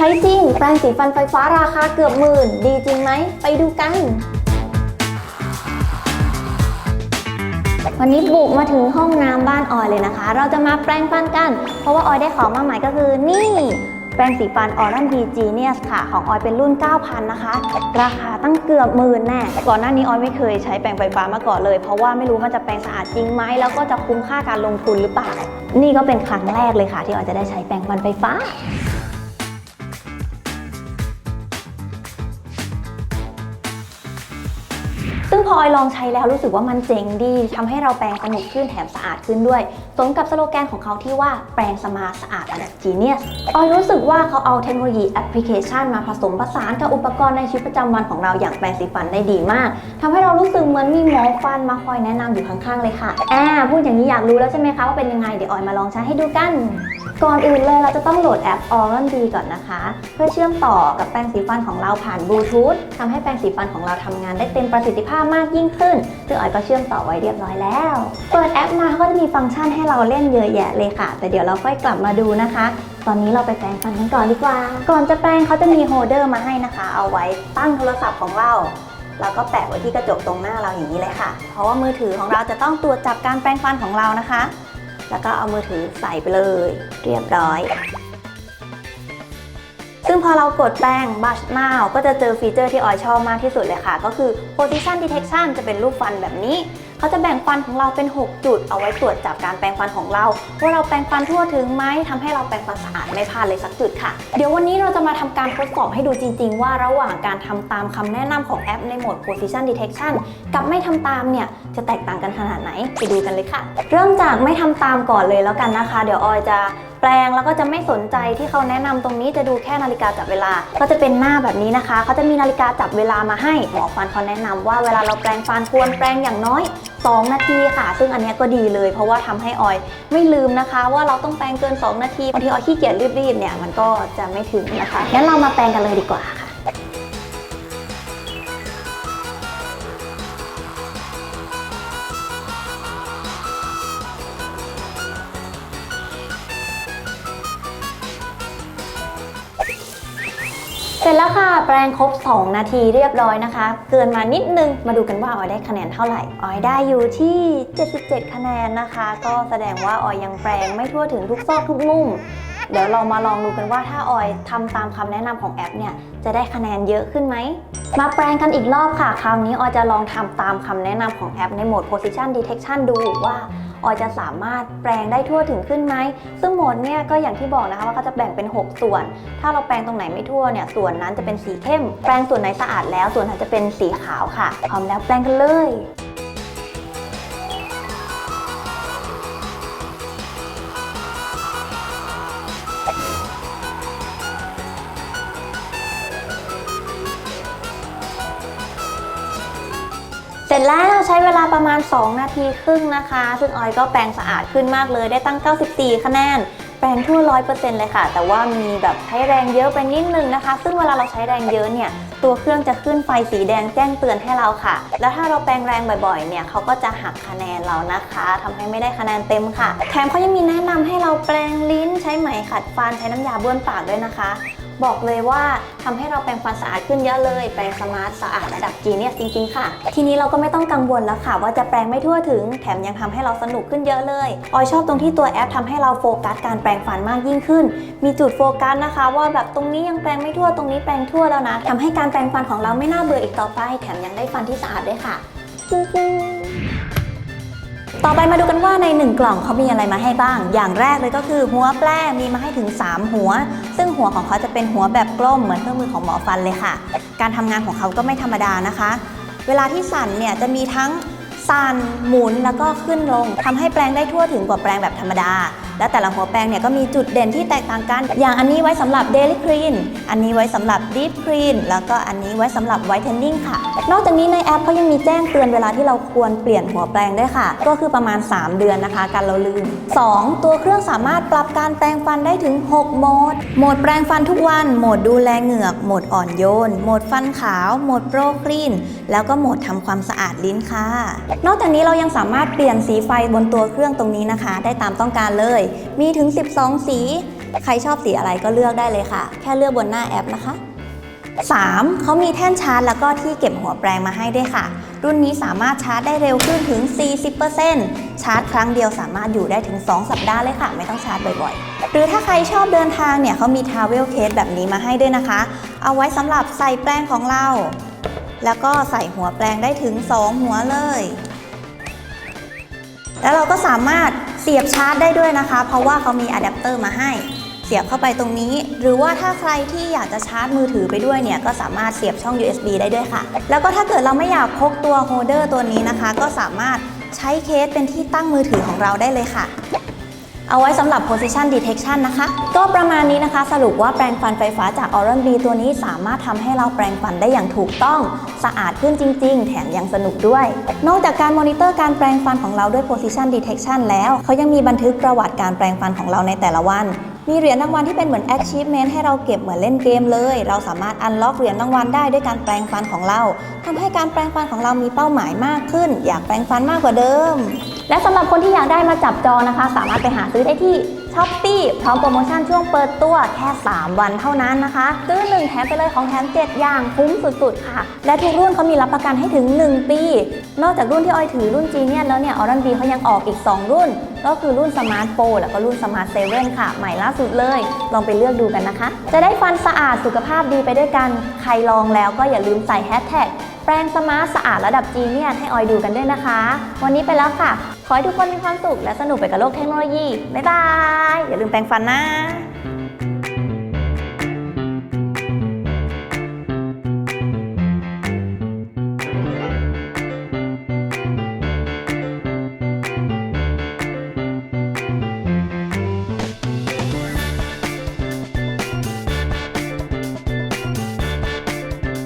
ช้จริงแปรงสีฟันไฟฟ้าราคาเกือบหมื่น ดีจริงไหม ไปดูกัน วันนี้บุกมาถึงห้องน้ำบ้านออยเลยนะคะ เราจะมาแปรงฟันกัน เพราะว่าออยได้ของมาใหม่ก็คือนี่แปรงสีฟันออรันดีจีเนียสค่ะ ของออยเป็นรุ่น 9,000 นะคะ ราคาตั้งเกือบหมื่นแน่ ก่อนหน้านี้ออยไม่เคยใช้แปรงไฟฟ้ามาก่อนเลย เพราะว่าไม่รู้มันจะแปรงสะอาดจริงไหม แล้วก็จะคุ้มค่าการลงทุนหรือเปล่า นี่ก็เป็นครั้งแรกเลยค่ะ ที่ออยจะได้ใช้แปรงฟันไฟฟ้า พอออยลองใช้แล้วรู้สึกว่ามันเจ๋งดีทำให้เราแปรงสนุกขึ้นแถมสะอาดขึ้นด้วย สมกับสโลแกนของเขาที่ว่าแปรงสมาสะอาดระดับจีเนียสออยรู้สึกว่าเขาเอาเทคโนโลยีแอปพลิเคชันมาผสมผสานกับอุปกรณ์ในชีวิตประจำวันของเราอย่างแปรงสีฟันได้ดีมากทำให้เรารู้สึกเหมือนมีหมอฟันมาคอยแนะนำอยู่ข้างๆเลยค่ะอ่าพูดอย่างนี้อยากรู้แล้วใช่ไหมคะว่าเป็นยังไงเดี๋ยวออยมาลองใช้ให้ดูกันก่อนอื่นเลยเราจะต้องโหลดแอป Oral D ก่อนนะคะ เพื่อเชื่อมต่อกับแปรงสีฟันของเราผ่านบลูทูธทำให้แปรงสีฟันของเราทำงานได้เต็มประสิทธิภาพมากากยิ่งขึ้น ซึ่งออยก็เชื่อมต่อไว้เรียบร้อยแล้ว เปิดแอปมาก็จะมีฟังก์ชันให้เราเล่นเยอะแยะเลยค่ะ แต่เดี๋ยวเราค่อยกลับมาดูนะคะ ตอนนี้เราไปแปรงฟันกันก่อนดีกว่า ก่อนจะแปรงเขาจะมีโฮเดอร์มาให้นะคะ เอาไว้ตั้งโทรศัพท์ของเราแล้วก็แปะไว้ที่กระจกตรงหน้าเราอย่างนี้เลยค่ะ เพราะว่ามือถือของเราจะต้องตรวจจับการแปรงฟันของเรานะคะ แล้วก็เอามือถือใส่ไปเลย เรียบร้อย ซึ่งพอเรากดแป้ง Brush Now ก็จะเจอฟีเจอร์ที่ออยชอบมากที่สุดเลยค่ะ ก็คือ Position Detection จะเป็นรูปฟันแบบนี้ เขาจะแบ่งฟันของเราเป็น 6 จุด เอาไว้ตรวจจับการแปรงฟันของเรา ว่าเราแปรงฟันทั่วถึงไหมทำให้เราแปรงฟันสะอาดไม่พลาดเลยสักจุดค่ะ เดี๋ยววันนี้เราจะมาทำการทดสอบให้ดูจริง ๆ ว่าระหว่างการทำตามคำแนะนำของแอปในโหมด Position Detection กับไม่ทำตามเนี่ยจะแตกต่างกันขนาดไหนไปดูกันเลยค่ะ เริ่มจากไม่ทำตามก่อนเลยแล้วกันนะคะ เดี๋ยวออยจะ แปลงแล้วก็จะไม่สนใจที่เขาแนะนำตรงนี้จะดูแค่นาฬิกาจับเวลา ก็จะเป็นหน้าแบบนี้นะคะเขาจะมีนาฬิกาจับเวลามาให้หมอฟันเขาแนะนำว่าเวลาเราแปลงฟันควรแปลงอย่างน้อย 2 นาทีค่ะ ซึ่งอันนี้ก็ดีเลย เพราะว่าทำให้ออยไม่ลืมนะคะ ว่าเราต้องแปลงเกิน 2 นาทีบางทีออยขี้เกียจรีบๆเนี่ยมันก็จะไม่ถึงนะคะงั้นเรามาแปลงกันเลยดีกว่า เสร็จแล้วค่ะ แปรงครบ 2 นาทีเรียบร้อยนะคะ เกินมานิดนึงมาดูกันว่าออยได้คะแนนเท่าไหร่ออยได้อยู่ที่ 77 คะแนนนะคะ ก็แสดงว่าออยยังแปรงไม่ทั่วถึงทุกซอกทุกมุม เดี๋ยวเรามาลองดูกันว่าถ้าออยทำตามคำแนะนำของแอปเนี่ยจะได้คะแนนเยอะขึ้นไหม มาแปลงกันอีกรอบค่ะ คราวนี้ออยจะลองทำตามคำแนะนำของแอปในโหมด position detection ดูว่าออยจะสามารถแปลงได้ทั่วถึงขึ้นไหม ซึ่งโหมดเนี่ยก็อย่างที่บอกนะคะว่าเขาจะแบ่งเป็น 6 ส่วน ถ้าเราแปลงตรงไหนไม่ทั่วเนี่ยส่วนนั้นจะเป็นสีเข้ม แปลงส่วนไหนสะอาดแล้วส่วนนั้นจะเป็นสีขาวค่ะ พร้อมแล้วแปลงกันเลย เสร็จแล้วใช้เวลาประมาณ 2 นาทีครึ่งนะคะ ซึ่งออยก็แปรงสะอาดขึ้นมากเลยได้ตั้ง 94 คะแนน แปรงทั่ว 100%เลยค่ะ แต่ว่ามีแบบใช้แรงเยอะไปนิดนึงนะคะ ซึ่งเวลาเราใช้แรงเยอะเนี่ยตัวเครื่องจะขึ้นไฟสีแดงแจ้งเตือนให้เราค่ะ แล้วถ้าเราแปรงแรงบ่อยๆ เนี่ยเขาก็จะหักคะแนนเรานะคะทำให้ไม่ได้คะแนนเต็มค่ะ แถมเขายังมีแนะนำให้เราแปรงลิ้นใช้ไหมขัดฟันใช้น้ำยาบ้วนปากด้วยนะคะ บอกเลยว่าทำให้เราแปรงฟันสะอาดขึ้นเยอะเลย แปรงสมาร์ทสะอาดระดับจีเนี่ยจริง ๆ ค่ะ ทีนี้เราก็ไม่ต้องกังวลแล้วค่ะ ว่าจะแปรงไม่ทั่วถึง แถมยังทำให้เราสนุกขึ้นเยอะเลย ออยชอบตรงที่ตัวแอปทำให้เราโฟกัสการแปรงฟันมากยิ่งขึ้น มีจุดโฟกัสนะคะ ว่าแบบตรงนี้ยังแปรงไม่ทั่วตรงนี้แปรงทั่วแล้วนะทำให้การแปรงฟันของเราไม่น่าเบื่ออีกต่อไป แถมยังได้ฟันที่สะอาดด้วยค่ะ ต่อไปมาดูกันว่าใน 1 กล่องเขามีอะไรมาให้บ้าง อย่างแรกเลยก็คือหัวแปรมีมาให้ถึง 3 หัว ซึ่งหัวของเขาจะเป็นหัวแบบกลมเหมือนเครื่องมือของหมอฟันเลยค่ะ การทำงานของเขาก็ไม่ธรรมดานะคะ เวลาที่สั่นเนี่ยจะมีทั้งสั่นหมุนแล้วก็ขึ้นลงทำให้แปรงได้ทั่วถึงกว่าแปรงแบบธรรมดา และแต่ละหัวแปรงเนี่ยก็มีจุดเด่นที่แตกต่างกัน อย่างอันนี้ไว้สำหรับ Daily Clean อันนี้ไว้สำหรับ Deep Clean แล้วก็อันนี้ไว้สำหรับ Whitening ค่ะ นอกจากนี้ในแอปเขายังมีแจ้งเตือนเวลาที่เราควรเปลี่ยนหัวแปรงด้วยค่ะ ก็คือประมาณ 3 เดือนนะคะการเราลืม 2. ตัวเครื่องสามารถปรับการแปรงฟันได้ถึง 6 โหมด โหมดแปรงฟันทุกวัน โหมดดูแลเหงือก โหมดอ่อนโยน โหมดฟันขาว โหมดโปรคลีน แล้วก็โหมดทำความสะอาดลิ้นค่ะ นอกจากนี้เรายังสามารถเปลี่ยนสีไฟบนตัวเครื่องตรงนี้นะคะ ได้ตามต้องการเลยมีถึง 12 สี ใครชอบสีอะไรก็เลือกได้เลยค่ะ แค่เลือกบนหน้าแอปนะคะ 3. เขามีแท่นชาร์จแล้วก็ที่เก็บหัวแปรงมาให้ด้วยค่ะ รุ่นนี้สามารถชาร์จได้เร็วขึ้นถึง 40%ชาร์จครั้งเดียวสามารถอยู่ได้ถึง 2 สัปดาห์เลยค่ะ ไม่ต้องชาร์จบ่อยๆ หรือถ้าใครชอบเดินทางเนี่ยเขามีทาวเวลเคสแบบนี้มาให้ด้วยนะคะ เอาไว้สำหรับใส่แปรงของเรา แล้วก็ใส่หัวแปรงได้ถึง 2 หัวเลย แล้วเราก็สามารถ เสียบชาร์จได้ด้วยนะคะ เพราะว่าเขามีอะแดปเตอร์มาให้ เสียบเข้าไปตรงนี้ หรือว่าถ้าใครที่อยากจะชาร์จมือถือไปด้วยเนี่ย ก็สามารถเสียบช่อง USB ได้ด้วยค่ะ แล้วก็ถ้าเกิดเราไม่อยากพกตัวโฮเดอร์ตัวนี้นะคะ ก็สามารถใช้เคสเป็นที่ตั้งมือถือของเราได้เลยค่ะ เอาไว้สำหรับ position detection นะคะ ก็ประมาณนี้นะคะ สรุปว่าแปรงฟันไฟฟ้าจาก Oral B ตัวนี้สามารถทำให้เราแปรงฟันได้อย่างถูกต้อง สะอาดขึ้นจริง ๆ แถมยังสนุกด้วย นอกจากการมอนิเตอร์การแปรงฟันของเราด้วย position detection แล้วเขายังมีบันทึกประวัติการแปรงฟันของเราในแต่ละวันมีเหรียญรางวัลที่เป็นเหมือน achievement ให้เราเก็บเหมือนเล่นเกมเลย เราสามารถ unlock เหรียญรางวัลได้ด้วยการแปรงฟันของเราทำให้การแปรงฟันของเรามีเป้าหมายมากขึ้น อยากแปรงฟันมากกว่าเดิม และสำหรับคนที่อยากได้มาจับจองนะคะ สามารถไปหาซื้อได้ที่ช้อปปี้พร้อมโปรโมชั่นช่วงเปิดตัวแค่ 3 วันเท่านั้นนะคะ ซื้อ 1 แถมไปเลยของแถม 7 อย่างคุ้มสุดๆ ค่ะ และทุกรุ่นเขามีรับประกันให้ถึง 1 ปี นอกจากรุ่นที่ออยถือรุ่นจีเนียแล้วเนี่ยออรันบีเขายังออกอีก 2 รุ่น ก็คือรุ่นสมาร์ทโฟแล้วก็รุ่นสมาร์ทเซเว่นค่ะ ใหม่ล่าสุดเลย ลองไปเลือกดูกันนะคะ จะได้ฟันสะอาดสุขภาพดีไปด้วยกันใครลองแล้วก็อย่าลืมใส่แฮชแท็กแปรงสมาร์ทสะอาดระดับจีเนียให้ออยดูกันด้วยนะคะ วันนี้ไปแล้วค่ะ ขอให้ทุกคนมีความสุขและสนุกไปกับโลกเทคโนโลยี บ๊ายบาย อย่าลืมแปรงฟันนะ